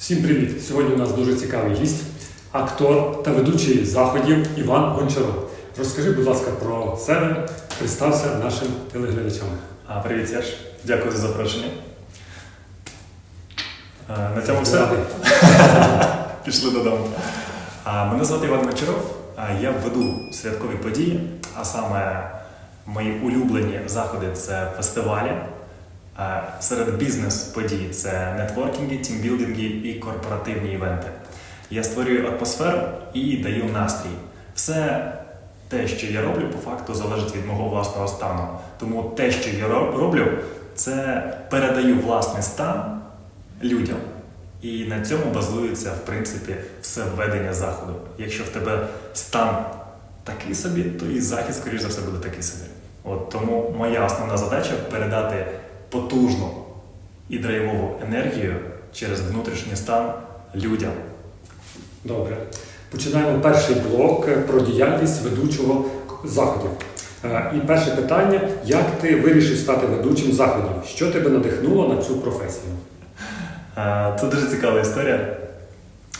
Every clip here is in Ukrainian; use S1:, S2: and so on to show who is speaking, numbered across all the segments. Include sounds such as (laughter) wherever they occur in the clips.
S1: Всім привіт! Сьогодні у нас дуже цікавий гість, актор та ведучий заходів Іван Гончаров. Розкажи, будь ласка, про себе, представся нашим телеглядачам.
S2: А, привіт, Серж. Дякую за запрошення. А, на цьому все. (laughs) Пішли додому. А, мене звати Іван Гончаров. Я веду святкові події, а саме мої улюблені заходи це фестивалі. А, серед бізнес-подій це нетворкінги, тімбілдинги і корпоративні івенти. Я створюю атмосферу і даю настрій. Все те, що я роблю, по факту залежить від мого власного стану. Тому те, що я роблю, це передаю власний стан людям. І на цьому базується, в принципі, все введення заходу. Якщо в тебе стан такий собі, то і захід, скоріш за все, буде такий собі. От тому моя основна задача передати потужну і драйвову енергію через внутрішній стан людям.
S1: Добре. Починаємо перший блок про діяльність ведучого заходів. Е, І перше питання: як ти вирішив стати ведучим заходів? Що тебе надихнуло на цю професію?
S2: Е, Це дуже цікава історія.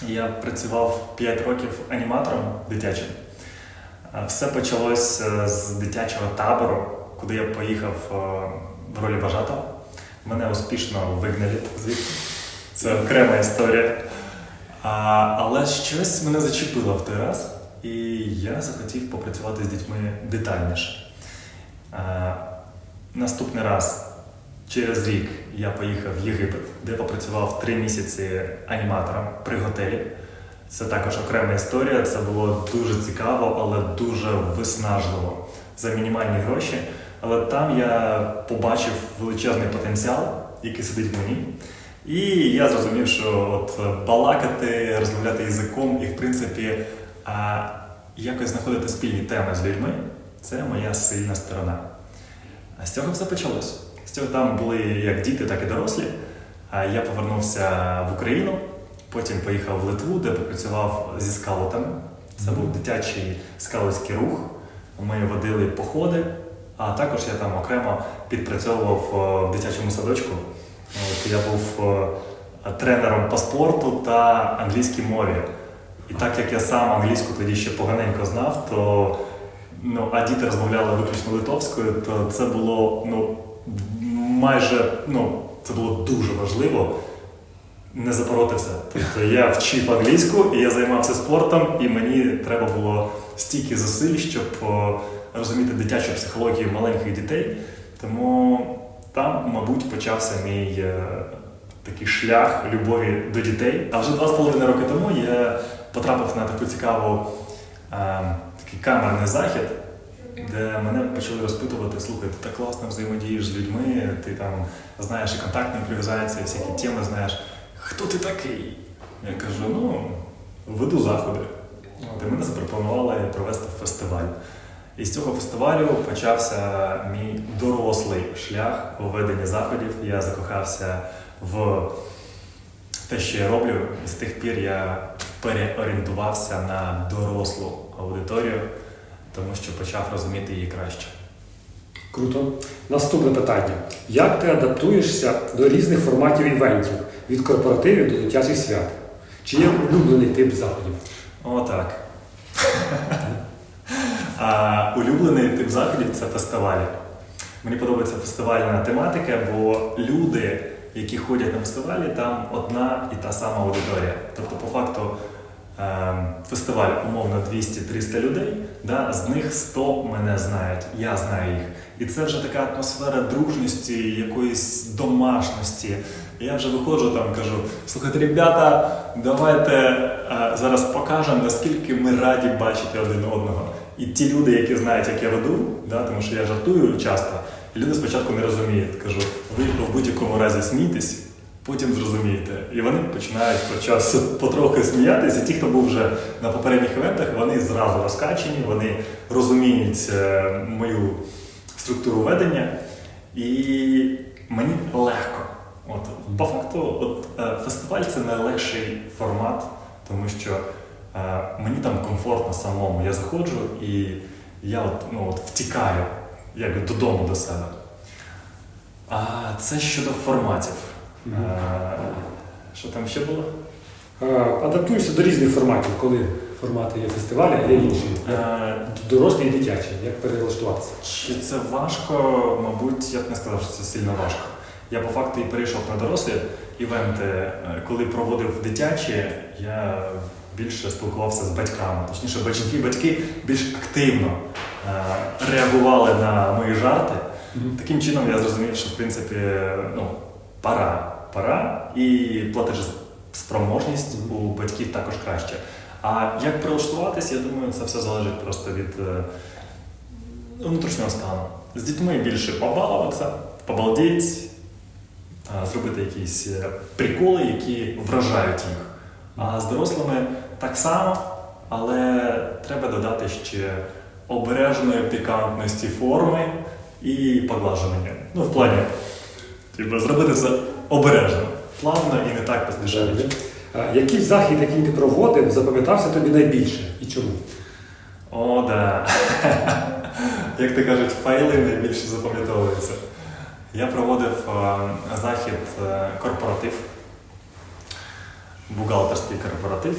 S2: Я працював 5 років аніматором дитячим. Е, Все почалось з дитячого табору, куди я поїхав в ролі вожатого. Мене успішно вигнали звідти. Це окрема історія. А, але щось мене зачепило в той раз, і я захотів попрацювати з дітьми детальніше. Е, Наступний раз Через рік я поїхав в Єгипет, де попрацював три місяці аніматором при готелі. Це також окрема історія. Це було дуже цікаво, але дуже виснажливо за мінімальні гроші. Але там я побачив величезний потенціал, який сидить в мені. І я зрозумів, що от балакати, розмовляти язиком і, в принципі, а, якось знаходити спільні теми з людьми це моя сильна сторона. А з цього все почалось. З цього там були як діти, так і дорослі. А Я повернувся в Україну, потім поїхав в Литву, де попрацював зі скаутами. Це був дитячий скаутський рух. Ми водили походи, а також я там окремо підпрацьовував в дитячому садочку. От, я був тренером по спорту та англійській мові. І так як я сам англійську тоді ще поганенько знав, то ну, а діти розмовляли виключно литовською, то це було ну, майже ну, це було дуже важливо не запороти все. Тобто я вчив англійську, і я займався спортом, і мені треба було стільки зусиль, щоб о, розуміти дитячу психологію маленьких дітей. Тому там, мабуть, почався мій е, такий шлях любові до дітей. А вже два з половиною роки тому я потрапив на таку цікаву е, такий камерний захід, де мене почали розпитувати, слухай, ти так класно взаємодієш з людьми, ти там знаєш і контактну імпровізацію, всякі теми знаєш. Хто ти такий? Я кажу, ну, веду заходи. От, і мене запропонували провести фестиваль. І з цього фестивалю почався мій дорослий шлях у веденні заходів. Я закохався в те, що я роблю, і з тих пір я переорієнтувався на дорослу аудиторію, тому що почав розуміти її краще.
S1: Круто. Наступне питання: як ти адаптуєшся до різних форматів івентів від корпоративів до дитячих свят? Чи є улюблений тип заходів?
S2: О, так. А, улюблений тип заходів це фестивалі. Мені подобається фестивальна тематика, бо люди, які ходять на фестивалі, там одна і та сама аудиторія. Тобто, по факту, ем, фестиваль умовно 200-300 людей, да, з них 100 мене знають, я знаю їх. І це вже така атмосфера дружності, якоїсь домашності. Я вже виходжу там, кажу: слухайте, ребята, давайте е, зараз покажемо, наскільки ми раді бачити один одного. І ті люди, які знають, як я веду, да, тому що я жартую часто, і люди спочатку не розуміють. Кажу, ви в будь-якому разі смійтесь, потім зрозумієте. І вони починають по часу потрохи сміятися. Ті, хто був вже на попередніх івентах, вони зразу розкачені, вони розуміють е, мою структуру ведення, і мені легко. От, по факту, от, е, фестиваль це найлегший формат, тому що мені там комфортно самому. Я заходжу і я от, ну, от, втікаю як додому до себе. А це щодо форматів.
S1: Мгм.
S2: Е, Що там ще було?
S1: Е, Адаптуєшся до різних форматів, коли формати є фестивалі, а є інші.
S2: Е,
S1: Дорослі і дитячі, як перелаштуватися?
S2: Чи це важко? Мабуть, я б не сказав, що це сильно важко. Я по факту і перейшов на дорослі івенти. Е, Коли проводив дитячі, я більше спілкувався з батьками. Точніше, батьки, батьки більш активно е, реагували на мої жарти. Таким чином я зрозумів, що в принципі ну, пора, пора і платежеспроможність у батьків також краще. А як прилаштуватись, я думаю, це все залежить просто від е, внутрішнього стану. З дітьми більше побалуватися, побалдіть, е, зробити якісь приколи, які вражають їх. А з дорослими так само, але треба додати ще обережної пікантності форми і поглажування. Ну, в плані, типу, зробити це обережно, плавно і не так поспішаючи.
S1: Який захід, який ти проводив, запам'ятався тобі найбільше і чому?
S2: О, да. (laughs) Як то кажуть, файли найбільше запам'ятовуються. Я проводив е, захід е, корпоратив, бухгалтерський корпоратив.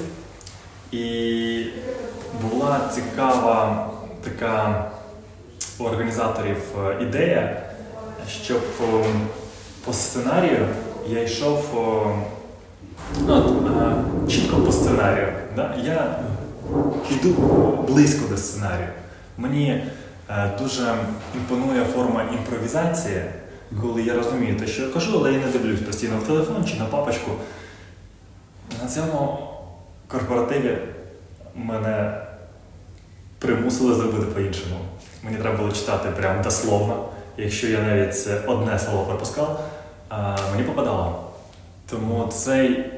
S2: І була цікава така у організаторів е, ідея, щоб е, по сценарію я йшов е, ну, чітко по сценарію. Да? Я йду близько до сценарію. Мені дуже імпонує форма імпровізації, коли я розумію те, що я кажу, але я не дивлюсь постійно в телефон чи на папочку. На цьому корпоративі мене примусили зробити по-іншому. Мені треба було читати прямо дословно. Якщо я навіть одне слово пропускав, мені попадало. Тому цей,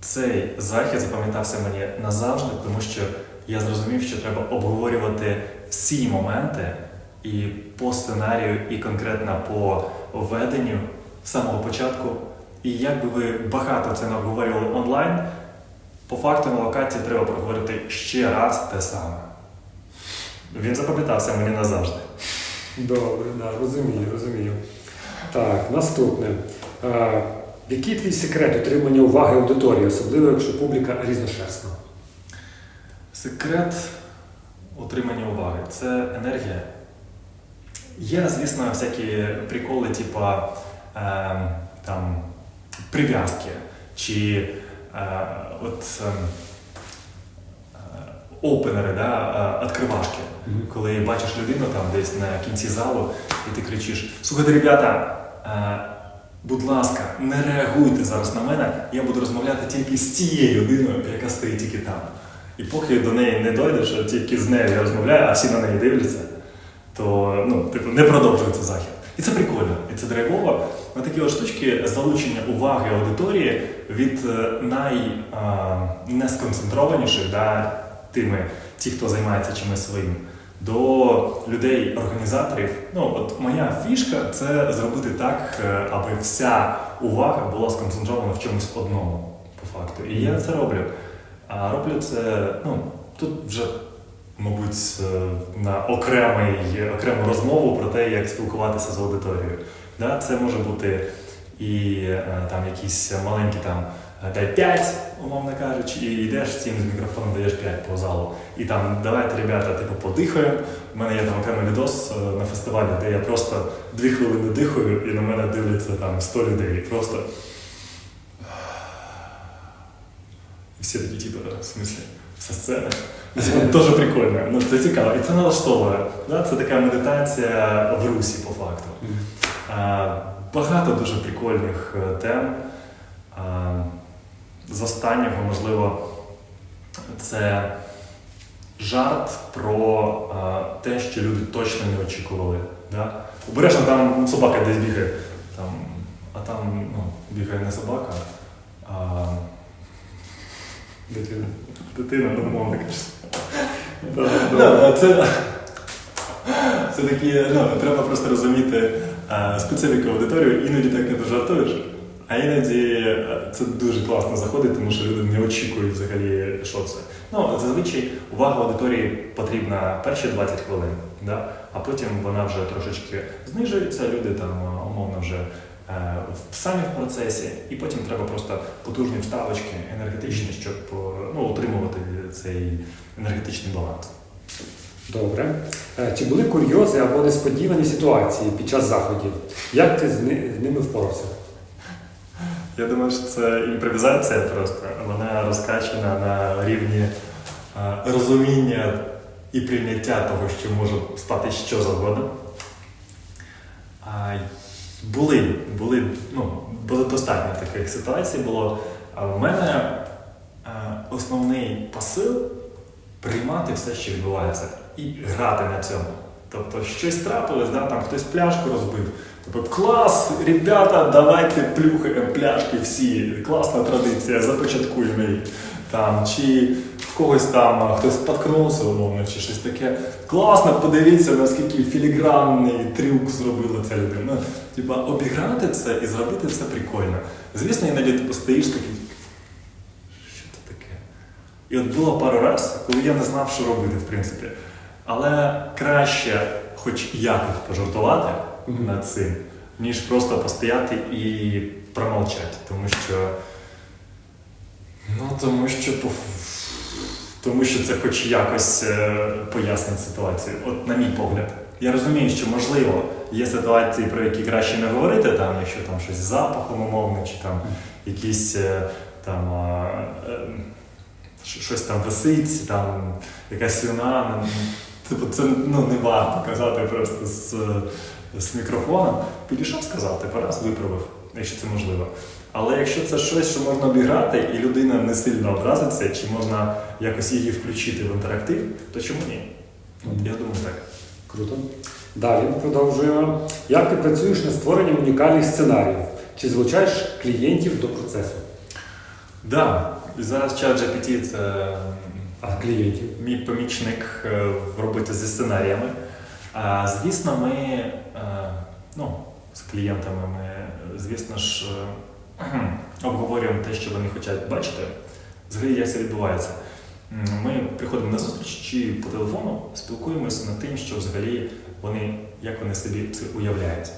S2: цей захід запам'ятався мені назавжди, тому що я зрозумів, що треба обговорювати всі моменти і по сценарію, і конкретно по веденню з самого початку. І як би ви багато це не обговорювали онлайн, по факту на локації треба проговорити ще раз те саме. Він запам'ятався мені назавжди.
S1: Добре, да, розумію, розумію. Так, наступне. Е, Який твій секрет отримання уваги аудиторії, особливо якщо публіка різношерстна?
S2: Секрет отримання уваги це енергія. Є, звісно, всякі приколи, типа е, там, прив'язки чи е, от, ем, е, опенери, да, е, відкривашки. Коли бачиш людину там десь на кінці залу, і ти кричиш: Слухайте, ребята, е, будь ласка, не реагуйте зараз на мене, я буду розмовляти тільки з тією людиною, яка стоїть тільки там. І поки до неї не дойдеш, тільки з нею я розмовляю, а всі на неї дивляться, то ну, типу, не продовжується захід. І це прикольно, і це драйвово. На такі от штучки залучення уваги аудиторії від е, найнесконцентрованіших, да, тими, ті, хто займається чимось своїм, до людей, організаторів. Ну, от моя фішка це зробити так, е, аби вся увага була сконцентрована в чомусь одному, по факту. І я це роблю. А роблю це, ну, тут вже, мабуть, е, на окремий, окрему розмову про те, як спілкуватися з аудиторією. Да? Це може бути і е, там якісь маленькі там е, дай 5, умовно кажучи, і йдеш цим з мікрофоном, даєш 5 по залу. І там давайте, ребята, типу, подихаємо. У мене є там окремий відос на фестивалі, де я просто дві хвилини дихаю, і на мене дивляться там 100 людей. Просто. І всі такі, типу, в смислі, вся сцена. Це дуже прикольно. Ну, це цікаво. І це налаштовує. Да? Це така медитація в русі, по факту. А, Багато дуже прикольних е, тем. А, З останнього, можливо, це жарт про а, те, що люди точно не очікували. Да? Обережно там собака десь бігає, там, а там ну, бігає не собака,
S1: Дитина.
S2: дитина, ну. (laughs)
S1: Да,
S2: Да, Це, це такі, ну, треба просто розуміти е, специфіку аудиторії, іноді так не дожартуєш, а іноді е, це дуже класно заходить, тому що люди не очікують взагалі, що це. Ну, зазвичай увага аудиторії потрібна перші 20 хвилин, да? а потім вона вже трошечки знижується, люди там умовно вже е, в самі в процесі, і потім треба просто потужні вставочки енергетичні, щоб е, ну, утримувати цей енергетичний баланс.
S1: Добре. Е, Чи були курйози або несподівані ситуації під час заходів? Як ти з ни- з ними впорався?
S2: Я думаю, що це імпровізація просто. Вона розкачана на рівні розуміння і прийняття того, що може стати що завгодно. Були, були, ну, достатньо таких ситуацій було. А в мене основний посил приймати все, що відбувається, і грати на цьому. Тобто щось трапилось, да, там хтось пляшку розбив. Тобто, клас, ребята, давайте плюхаємо пляшки всі. Класна традиція, започаткуємо її. Там, чи в когось там хтось споткнувся, умовно, чи щось таке. Класно, подивіться, наскільки філігранний трюк зробила ця людина. Ну, Типа, обіграти це і зробити все прикольно. Звісно, іноді ти стоїш такий. Що це таке? І от було пару разів, коли я не знав, що робити, в принципі. Але краще, хоч якось пожартувати
S1: Мгм.
S2: над цим, ніж просто постояти і промовчати. Тому що. Ну, тому що тому що це хоч якось е, пояснить ситуацію. От на мій погляд. Я розумію, що можливо є ситуації, про які краще не говорити, там, якщо там щось з запахом умовно, чи там якісь е, там е, щось там висить, там якась слюна. ну, Типу, це ну, не варто казати просто з, з мікрофоном. Підійшов, сказав, типу, раз виправив, якщо це можливо. Але якщо це щось, що можна обіграти, і людина не сильно образиться, чи можна якось її включити в інтерактив, то чому ні? От, я думаю, так.
S1: Круто. Далі продовжуємо. Як ти працюєш над створенням унікальних сценаріїв? Чи залучаєш клієнтів до процесу?
S2: Да, і зараз чат GPT це
S1: А клієнтів?
S2: мій помічник е, в роботі зі сценаріями. А, звісно, ми е, ну, з клієнтами ми, звісно ж, е, (clears throat) обговорюємо те, що вони хочуть бачити. Взагалі, як це відбувається. Ми приходимо на зустріч чи по телефону, спілкуємося над тим, що взагалі вони, як вони собі це уявляють.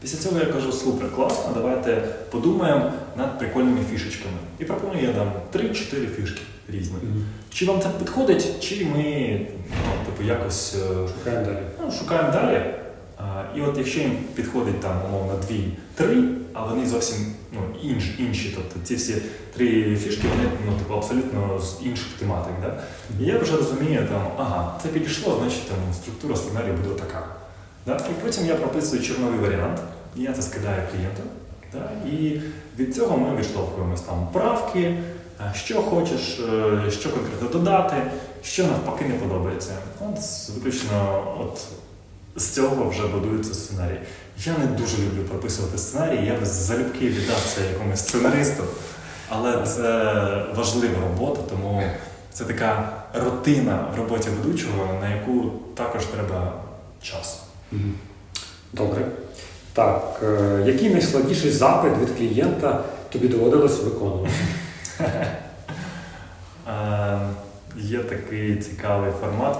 S2: Після цього я кажу, супер, класно, давайте подумаємо над прикольними фішечками. І пропоную я дам 3-4 фішки різні.
S1: Мгм.
S2: Чи вам це підходить, чи ми ну, типу, якось е,
S1: Шукаємо далі.
S2: ну, шукаємо далі. А, і от якщо їм підходить там, умовно, дві-три, а вони зовсім ну, інші, інші, тобто ці всі три фішки, вони ну, типу, абсолютно з інших тематик. Да? І я вже розумію, там, ага, це підійшло, значить там, структура сценарію буде така. Да? І потім я прописую чорновий варіант, і я це скидаю клієнту. Да? І від цього ми відштовхуємось там правки, е, що хочеш, е, що конкретно додати, що навпаки не подобається. От виключно от з цього вже будується сценарій. Я не дуже люблю прописувати сценарій, я б залюбки віддав це якомусь сценаристу, але це важлива робота, тому це така рутина в роботі ведучого, на яку також треба час.
S1: Добре. Так, е, який найскладніший запит від клієнта тобі доводилось виконувати? (laughs)
S2: Е, Є такий цікавий формат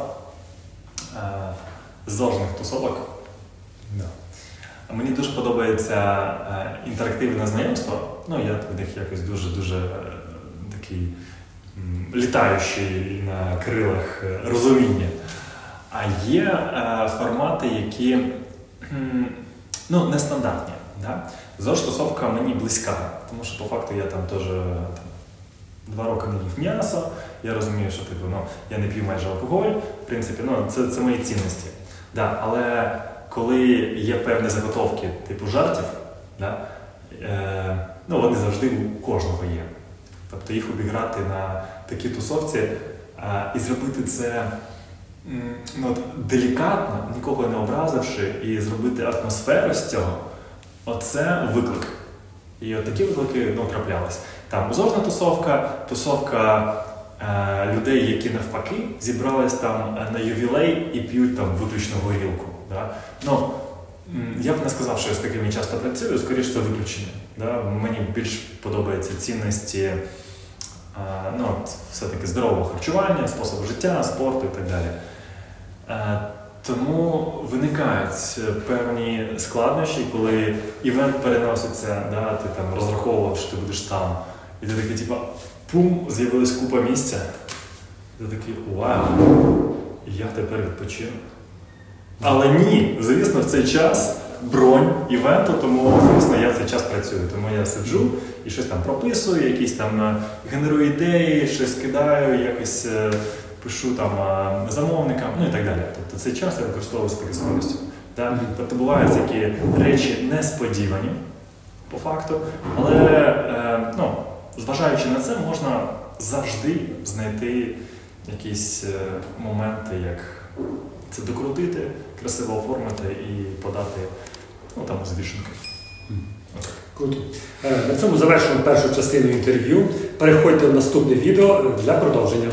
S2: е, зожних тусовок. Да. Мені дуже подобається е, інтерактивне знайомство. Ну, я в них якось дуже-дуже е, такий літаючий на крилах е, розуміння. А є формати, які ну, нестандартні. Да? ЗОЖ-тусовка мені близька, тому що по факту я там теж там, два роки не їв м'ясо. Я розумію, що типу, ну, я не п'ю майже алкоголь. В принципі, ну, це, це мої цінності. Да, але коли є певні заготовки типу жартів, да, е, ну, вони завжди у кожного є. Тобто їх обіграти на такій тусовці е, і зробити це ну, от, делікатно, нікого не образивши, і зробити атмосферу з цього, оце виклик. І от такі виклики ну, траплялись. Там зожна тусовка, тусовка людей, які навпаки зібрались там е, на ювілей і п'ють там виключно горілку. Да? Ну, я б не сказав, що я з такими часто працюю, скоріше це виключення. Да? Мені більш подобаються цінності е, ну, все-таки здорового харчування, способу життя, спорту і так далі. Е, Тому виникають е, певні складнощі, коли івент переноситься, да, ти там розраховував, що ти будеш там, і ти такий, типа, пум, з'явилась купа місця. Ти такий, вау, я тепер відпочину. Але ні, звісно, в цей час бронь івенту, тому звісно я в цей час працюю. Тому я сиджу і щось там прописую, якісь там е, генерую ідеї, щось кидаю, якось е, пишу там е, замовникам, ну і так далі. Тобто цей час я використовую з повістковістю. Да? Тобто бувають такі речі несподівані по факту, але ну, зважаючи на це, можна завжди знайти якісь е, моменти, як це докрутити, красиво оформити і подати ну, там, з вішенки.
S1: Круто. Е, На цьому завершуємо першу частину інтерв'ю. Переходьте в наступне відео для продовження.